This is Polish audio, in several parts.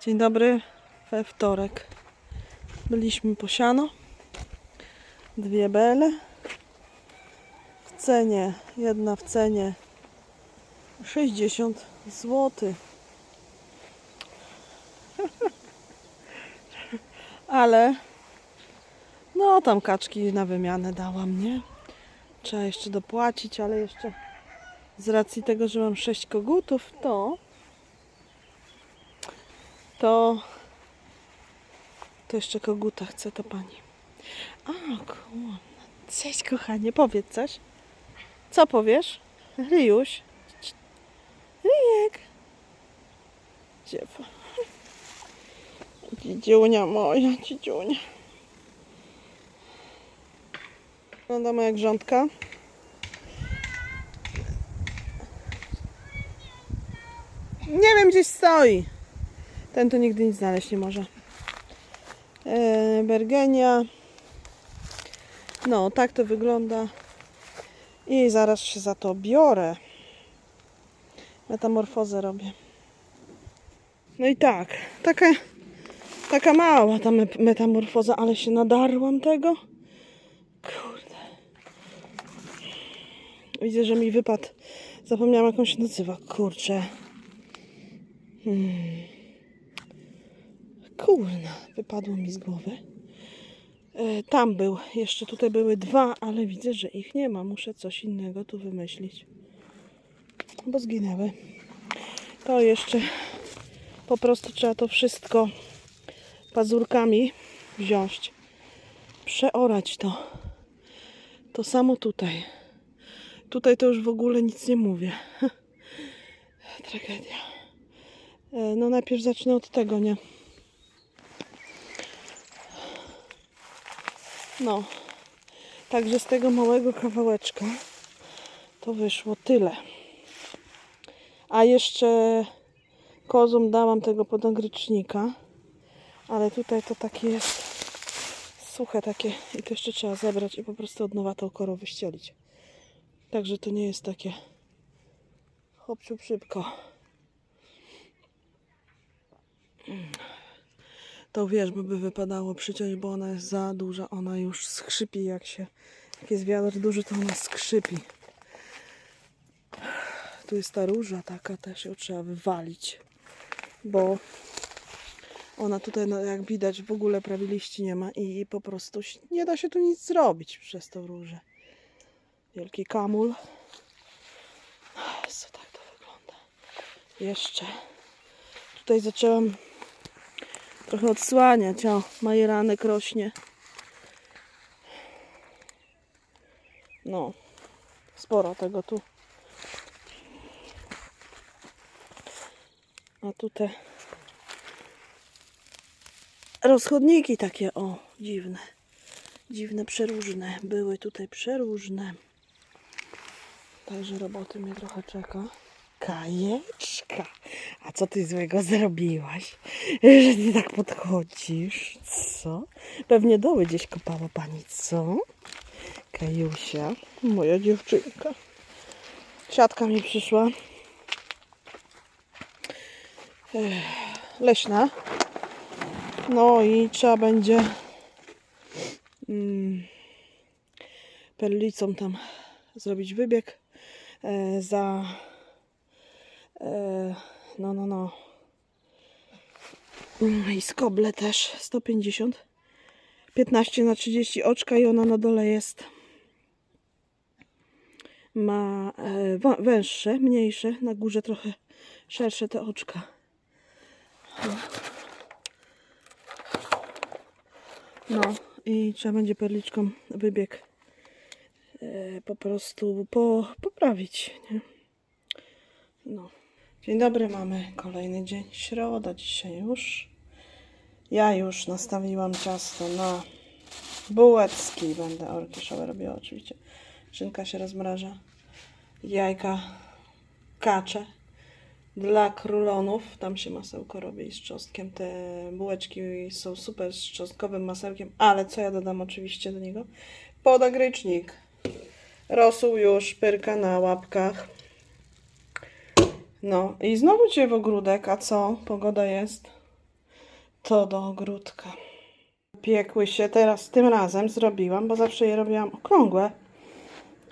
Dzień dobry, we wtorek. Byliśmy po siano. Dwie bele. W cenie, jedna w cenie 60 zł. Ale no tam kaczki na wymianę dałam, nie? Trzeba jeszcze dopłacić, ale jeszcze z racji tego, że mam 6 kogutów, to to to jeszcze koguta chce to pani. A, kurwa. Cześć kochanie, powiedz coś. Co powiesz? Ryjuś. Ryjek. Dziewa. Dzidziunia moja, dzidziunia. Wyglądamy jak rządka. Nie wiem, gdzieś stoi. Ten tu nigdy nic znaleźć nie może. E, Bergenia. No, tak to wygląda. I zaraz się za to biorę. Metamorfozę robię. No i tak, taka, taka mała ta me- metamorfoza, ale się nadarłam tego. Kurde. Widzę, że mi wypadł. Zapomniałam, jak on się nazywa. Kurczę. Kurna, wypadło mi z głowy. E, tam był, jeszcze tutaj były dwa, ale widzę, że ich nie ma. Muszę coś innego tu wymyślić. Bo zginęły. To jeszcze po prostu trzeba to wszystko pazurkami wziąć. Przeorać to. To samo tutaj. Tutaj to już w ogóle nic nie mówię. Tragedia. E, No najpierw zacznę od tego, nie? No. Także z tego małego kawałeczka to wyszło tyle. A jeszcze kozom dałam tego podagrycznika. Ale tutaj to takie jest suche takie i to jeszcze trzeba zebrać i po prostu od nowa to korą wyścielić. Także to nie jest takie hopciu szybko. Tą wierzbę by wypadało przyciąć, bo ona jest za duża. Ona już skrzypi, jak się. Jak jest wiatr duży, to ona skrzypi. Tu jest ta róża taka, też ją trzeba wywalić, bo ona tutaj, no, jak widać, w ogóle prawie liści nie ma i po prostu nie da się tu nic zrobić przez tą różę. Wielki kamul. Co tak to wygląda? Jeszcze. Tutaj zaczęłam trochę odsłaniać. O, majeranek rośnie. No, sporo tego tu. A tutaj rozchodniki takie, o, dziwne. Dziwne, przeróżne. Były tutaj przeróżne. Także roboty mnie trochę czeka. Kajeczka. A co ty złego zrobiłaś? Że ty tak podchodzisz? Co? Pewnie doły gdzieś kopała pani, co? Kajusia, moja dziewczynka. Siatka mi przyszła. Leśna. No i trzeba będzie mm, perlicą tam zrobić wybieg e, za e, no no no. Mm, i skoble też. 150 15 na 30 oczka i ona na dole jest. Ma e, węższe, mniejsze na górze trochę szersze te oczka. No i trzeba będzie perliczką wybieg e, po prostu po, poprawić nie? no Dzień dobry, mamy kolejny dzień, środa dzisiaj już. Ja już nastawiłam ciasto na bułeczki. Będę orkiszowe robiła oczywiście. Szynka się rozmraża. Jajka kacze dla królonów. Tam się masełko robi z czosnkiem. Te bułeczki są super z czosnkowym masełkiem, ale co ja dodam oczywiście do niego? Podagrycznik. Rosół już pyrka na łapkach. No i znowu cię w ogródek, a co? Pogoda jest. to do ogródka. Piekły się teraz tym razem zrobiłam, bo zawsze je robiłam okrągłe,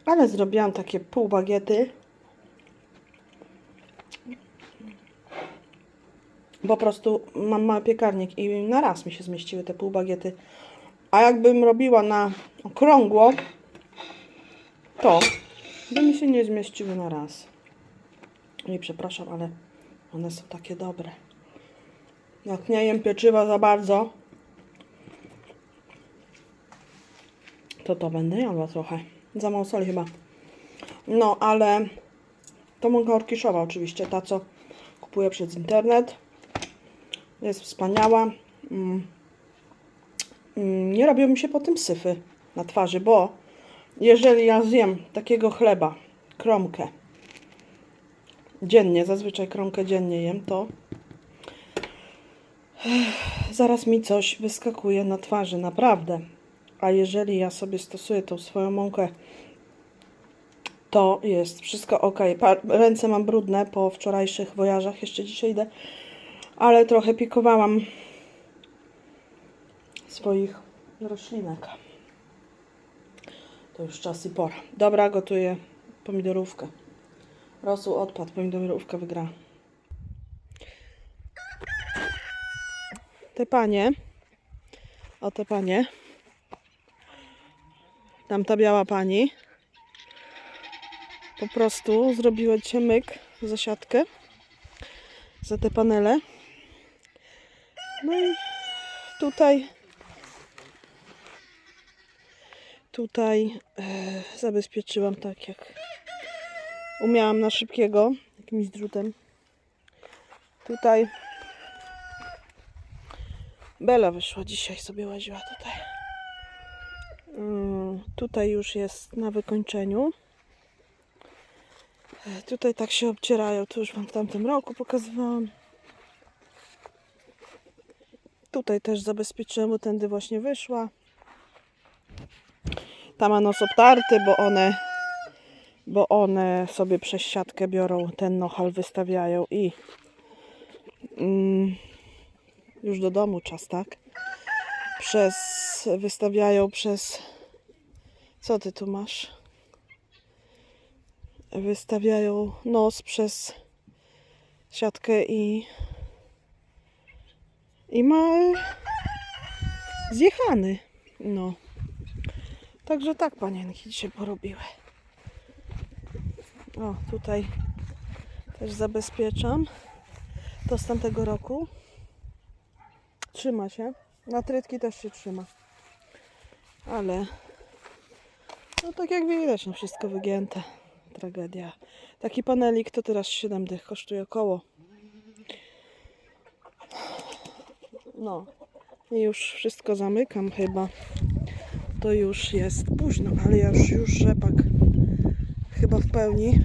ale zrobiłam takie pół bagiety. Po prostu mam mały piekarnik i na raz mi się zmieściły te pół bagiety. A jakbym robiła na okrągło, to by mi się nie zmieściły na raz. I przepraszam, ale one są takie dobre. Jak nie jem pieczywa za bardzo, to to będę jadła trochę. Za mało soli chyba. No, ale to mąka orkiszowa oczywiście, ta co kupuję przez internet. Jest wspaniała. Mm. Mm, Nie robią mi się po tym syfy na twarzy, bo jeżeli ja zjem takiego chleba, kromkę, dziennie, zazwyczaj kromkę dziennie jem, to zaraz mi coś wyskakuje na twarzy, naprawdę. A jeżeli ja sobie stosuję tą swoją mąkę, to jest wszystko ok. Ręce mam brudne po wczorajszych wojażach, jeszcze dzisiaj idę, ale trochę pikowałam swoich roślinek. To już czas i pora. Dobra, gotuję pomidorówkę. Rosół odpadł, pomidorówka wygra. Te panie, o te panie, tamta biała pani, po prostu zrobiła dzisiaj myk, zasiadkę za te panele. No i tutaj tutaj e, zabezpieczyłam tak jak umiałam na szybkiego jakimś drutem. Tutaj Bela wyszła dzisiaj sobie łaziła tutaj. Mm, Tutaj już jest na wykończeniu. E, Tutaj tak się obcierają, to już Wam w tamtym roku pokazywałam. Tutaj też zabezpieczyłem, bo tędy właśnie wyszła. Tam ma nos obtarty, bo one, bo one sobie przez siatkę biorą, ten nohal wystawiają i mm, już do domu czas, tak? Przez, wystawiają przez, co ty tu masz? Wystawiają nos przez siatkę i i ma zjechany, no. Także tak panienki się porobiły. O, tutaj też zabezpieczam. To z tamtego roku. Trzyma się. Na trytki też się trzyma. Ale no tak jak widać, no wszystko wygięte. Tragedia. Taki panelik to teraz 7 dych kosztuje około. No. I już wszystko zamykam chyba to już jest późno, ale ja już, już rzepak chyba w pełni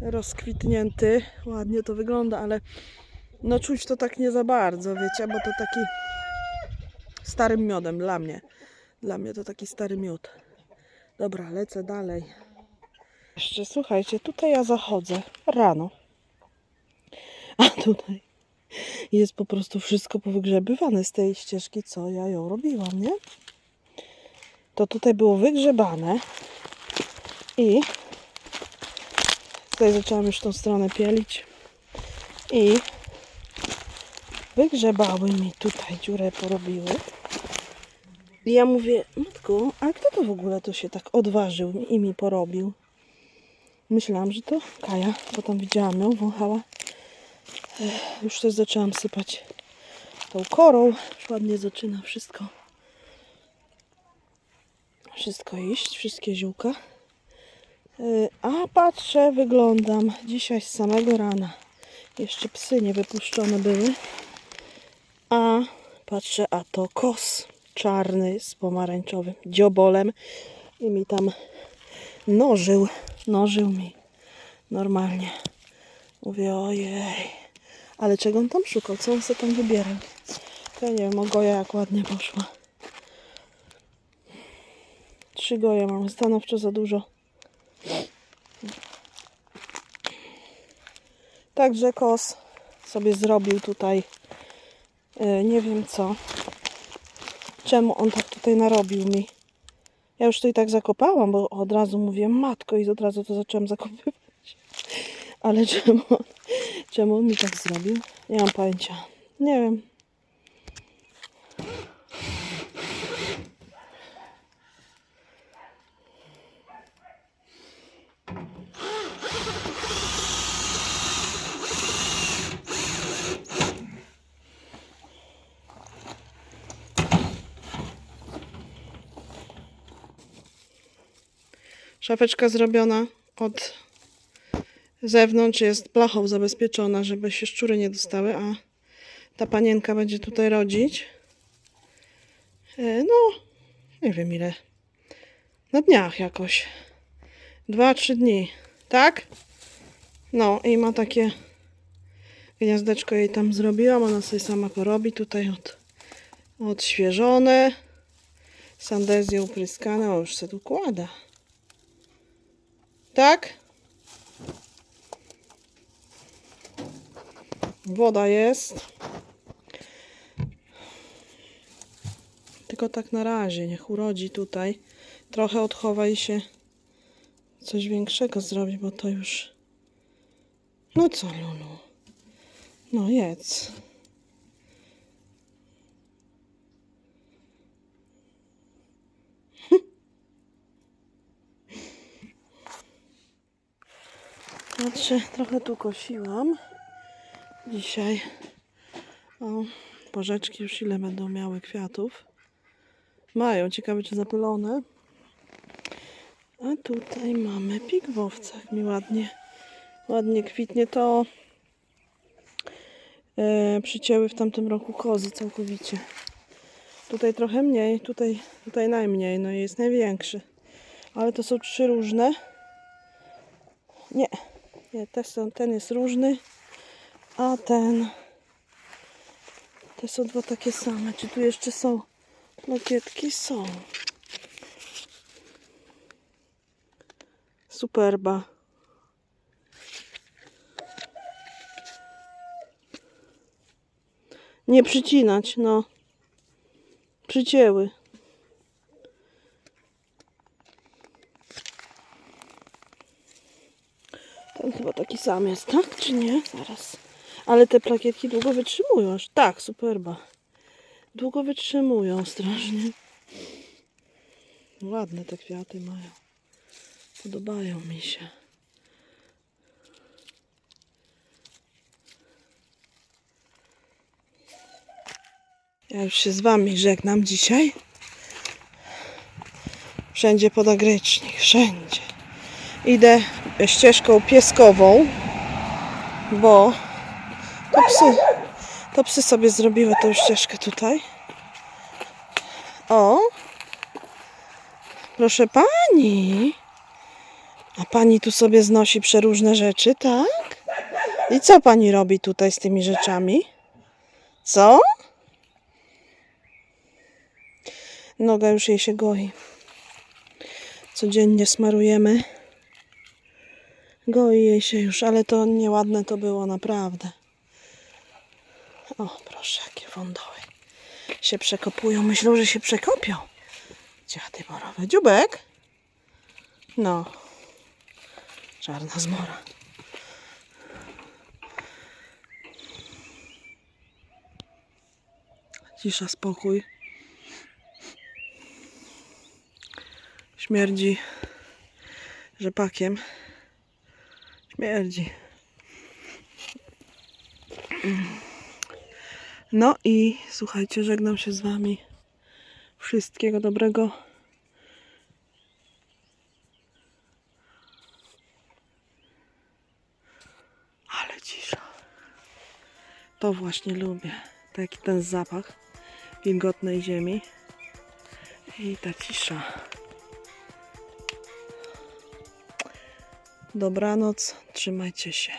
rozkwitnięty. Ładnie to wygląda, ale no czuć to tak nie za bardzo, wiecie, bo to taki starym miodem dla mnie. Dla mnie to taki stary miód. Dobra, lecę dalej. Jeszcze słuchajcie, tutaj ja zachodzę rano. A tutaj jest po prostu wszystko powygrzebywane z tej ścieżki, co ja ją robiłam, nie? to tutaj było wygrzebane i tutaj zaczęłam już tą stronę pielić. I wygrzebały mi tutaj dziurę porobiły. I ja mówię, matku, a kto to w ogóle to się tak odważył i mi porobił? Myślałam, że to Kaja potem widziałam ją, wąchała. Ech, już też zaczęłam sypać tą korą. Już ładnie zaczyna wszystko wszystko iść, wszystkie ziółka. Yy, A patrzę, wyglądam dzisiaj z samego rana. Jeszcze psy nie wypuszczone były. A patrzę, a to kos czarny z pomarańczowym dziobolem i mi tam nożył, nożył mi normalnie. Mówię, ojej, ale czego on tam szukał? Co on sobie tam wybierał? To ja nie wiem, Ogoja jak ładnie poszła. Trzy goje mam, stanowczo za dużo. Także kos sobie zrobił tutaj E, nie wiem co. Czemu on tak tutaj narobił mi. Ja już to i tak zakopałam, bo od razu mówię matko i od razu to zaczęłam zakopywać. Ale czemu on, czemu on mi tak zrobił? Nie mam pojęcia. Nie wiem. Szafeczka zrobiona od zewnątrz jest blachą zabezpieczona, żeby się szczury nie dostały, a ta panienka będzie tutaj rodzić. E, No, nie wiem ile. Na dniach jakoś. Dwa, trzy dni. Tak? No i ma takie gniazdeczko jej tam zrobiłam. Ona sobie sama porobi. Tutaj od, odświeżone. Sandezje upryskane. O, już się tu kłada. Tak? Woda jest. Tylko tak na razie, niech urodzi tutaj. Trochę odchowa i się coś większego zrobi, bo to już... No co, Lulu? No jedz. Patrzę, trochę tu kosiłam. Dzisiaj. O, porzeczki już ile będą miały kwiatów. Mają, ciekawe czy zapylone. A tutaj mamy pik w owcach. Mi ładnie, ładnie kwitnie to. E, przycięły w tamtym roku kozy całkowicie. Tutaj trochę mniej, tutaj, tutaj najmniej, no i jest największy. Ale to są trzy różne. Nie, nie, te są, ten jest różny, a ten. Te są dwa takie same. Czy tu jeszcze są plakietki? Są. Superba. Nie przycinać, no. Przycięły. Ten chyba taki sam jest, tak? Czy nie? Zaraz. Ale te plakietki długo wytrzymują. Aż tak, superba. Długo wytrzymują strasznie. Ładne te kwiaty mają. Podobają mi się. Ja już się z Wami żegnam dzisiaj. Wszędzie podagrycznik, wszędzie. Idę ścieżką pieskową, bo to psy, to psy sobie zrobiły tą ścieżkę tutaj. O! Proszę pani! A pani tu sobie znosi przeróżne rzeczy, tak? I co pani robi tutaj z tymi rzeczami? Co? Noga już jej się goi. Codziennie smarujemy. Goi jej się już, ale to nieładne to było naprawdę. O, proszę, jakie wądoły się przekopują. Myślą, że się przekopią. Dziady morowe. Dziubek? No. Czarna zmora. Cisza, spokój. Śmierdzi rzepakiem. Śmierdzi. No i słuchajcie, żegnam się z Wami. Wszystkiego dobrego. Ale cisza. To właśnie lubię. Taki ten zapach wilgotnej ziemi. I ta cisza. Dobranoc, trzymajcie się.